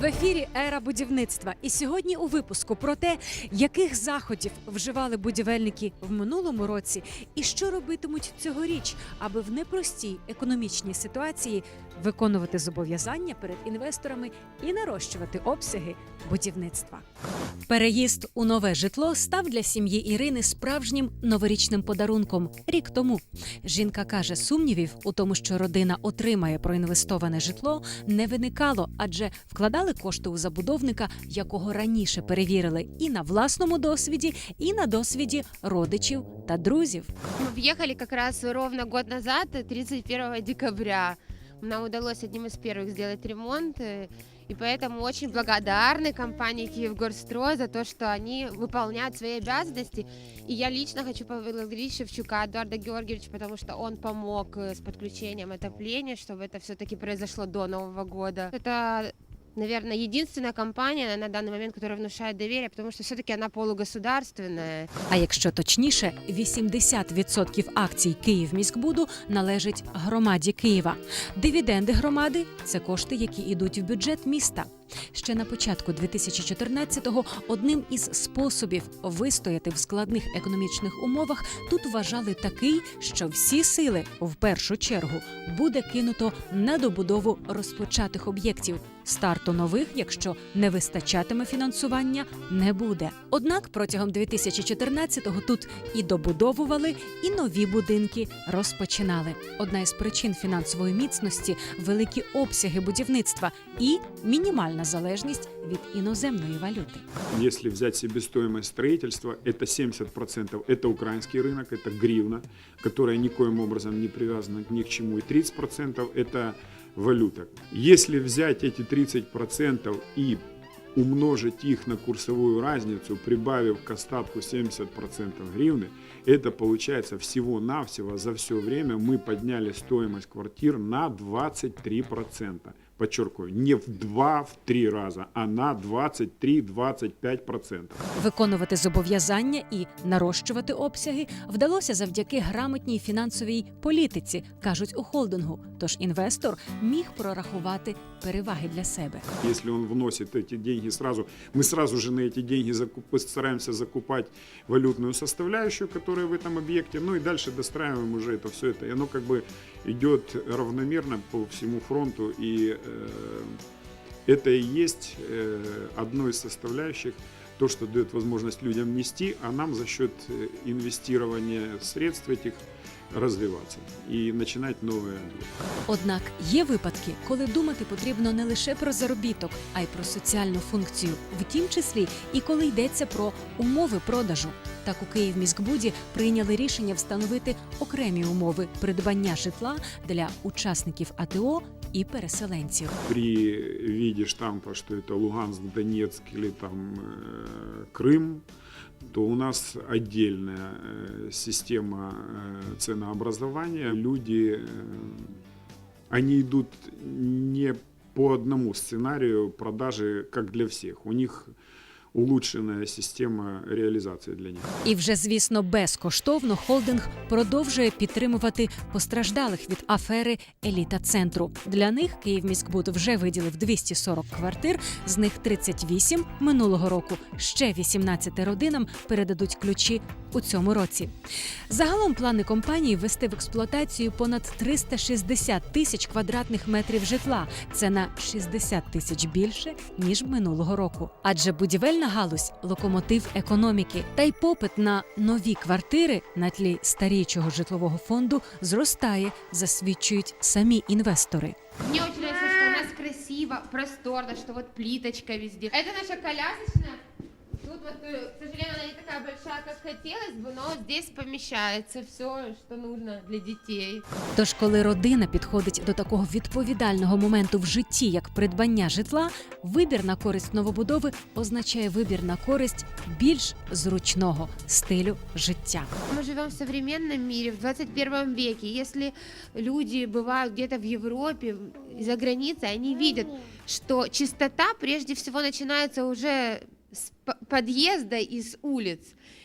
В ефірі ера будівництва. І сьогодні у випуску про те, яких заходів вживали будівельники в минулому році, і що робитимуть цьогоріч, аби в непростій економічній ситуації виконувати зобов'язання перед інвесторами і нарощувати обсяги будівництва. Переїзд у нове житло став для сім'ї Ірини справжнім новорічним подарунком рік тому. Жінка каже, сумнівів у тому, що родина отримає проінвестоване житло, не виникало, адже вкладали кошти у забудовника, якого раніше перевірили і на власному досвіді, і на досвіді родичів та друзів. Мы въехали как ровно год назад, 31 декабря. Нам удалось одним из первых сделать ремонт, э, и поэтому очень благодарны компании Киевгорстрой за то, что они выполняют свои обязанности. И я лично хочу поблагодарить Шевчука Эдуарда Георгиевича, потому что он помог э, с подключением отопления, чтобы это все-таки произошло до Нового года. Это Наверное, единственная компания на данный момент, которая внушает доверие, потому что все-таки она полугосударственная. А якщо точніше, 80% акцій Київміськбуду належить громаді Києва. Дивіденди громади це кошти, які йдуть в бюджет міста. Ще на початку 2014-го одним із способів вистояти в складних економічних умовах тут вважали такий, що всі сили в першу чергу буде кинуто на добудову розпочатих об'єктів. Старту нових, якщо не вистачатиме фінансування, не буде. Однак протягом 2014-го тут і добудовували, і нові будинки розпочинали. Одна із причин фінансової міцності великі обсяги будівництва і мінімальна залежність від іноземної валюти. Если взять себестоимость строительства, это 70%. Это украинский рынок, это гривна, которая никоим образом не привязана ни к чему. И 30% это валюта. Если взять эти 30% и умножить их на курсовую разницу, прибавив к остатку 70% гривны, это получается всего-навсего за все время мы подняли стоимость квартир на 23%. Подчеркиваю, не в 2, в 3 раза, а на 23-25%. Виконувати зобов'язання і нарощувати обсяги вдалося завдяки грамотній фінансовій політиці, кажуть у холдингу. Тож інвестор міг прорахувати переваги для себе. Если он вносит эти деньги сразу, мы сразу же на эти деньги закуп- стараемся закупать валютную составляющую, которая в этом объекте, ну и дальше достраиваем уже это все это. И оно как бы идет равномерно по всему фронту, и э, это и есть э, одно из составляющих, то, что дает возможность людям нести, а нам за счет э, инвестирования средств этих развиваться и начинать новые объекты. Однак є випадки, коли думати потрібно не лише про заробіток, а й про соціальну функцію, в тім числі і коли йдеться про умови продажу. Так у Київміськбуді прийняли рішення встановити окремі умови придбання житла для учасників АТО і переселенців. при виде штампа, что это Луганск, Донецк или там э, Крым, то у нас отдельная э, система э, ценообразования. Люди, э, они идут не по одному сценарию продажи, как для всех. У них улучшенная система реалізації для них. І вже, звісно, безкоштовно холдинг продовжує підтримувати постраждалих від афери еліта центру. Для них Київміськбуд вже виділив 240 квартир, з них 38 минулого року. Ще 18 родинам передадуть ключі у цьому році. Загалом плани компанії ввести в експлуатацію понад 360 тисяч квадратних метрів житла. Це на 60 тисяч більше ніж минулого року. Адже будівельна галузь локомотив економіки, та й попит на нові квартири на тлі старічого житлового фонду зростає, засвідчують самі інвестори. Очень нравится, что у нас красиво, просторно, что вот плиточка везде. Это наша колясочная Тут вот, э, к сожалению, она не такая большая, как хотелось бы, но здесь помещается все, что нужно для детей. Тож, коли родина підходить до такого відповідального моменту в житті, як придбання житла, вибір на користь новобудови означає вибір на користь більш зручного стилю життя. Мы живем в современном мире, в 21 веке. Если люди бывают где-то в Европе, за границей, они видят, что чистота прежде всего начинается уже с п- подъезда и с улиц.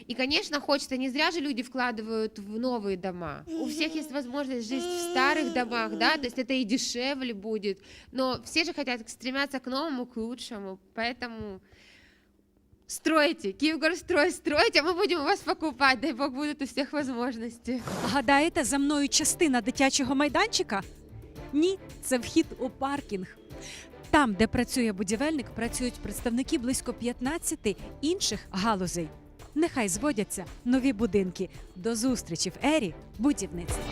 И, конечно, хочется, не зря же люди вкладывают в новые дома. У всех есть возможность жить в старых домах, да, то есть это и дешевле будет, но все же хотят стремятся к новому, к лучшему, поэтому стройте, Киевгорстрой, стройте, а мы будем у вас покупать, дай бог будут у всех возможности. Гадаєте, за мною частина дитячого майданчика? Ні, це вхід у паркінг. Там, де працює будівельник, працюють представники близько 15 інших галузей. Нехай зводяться нові будинки. До зустрічі в ері будівництва.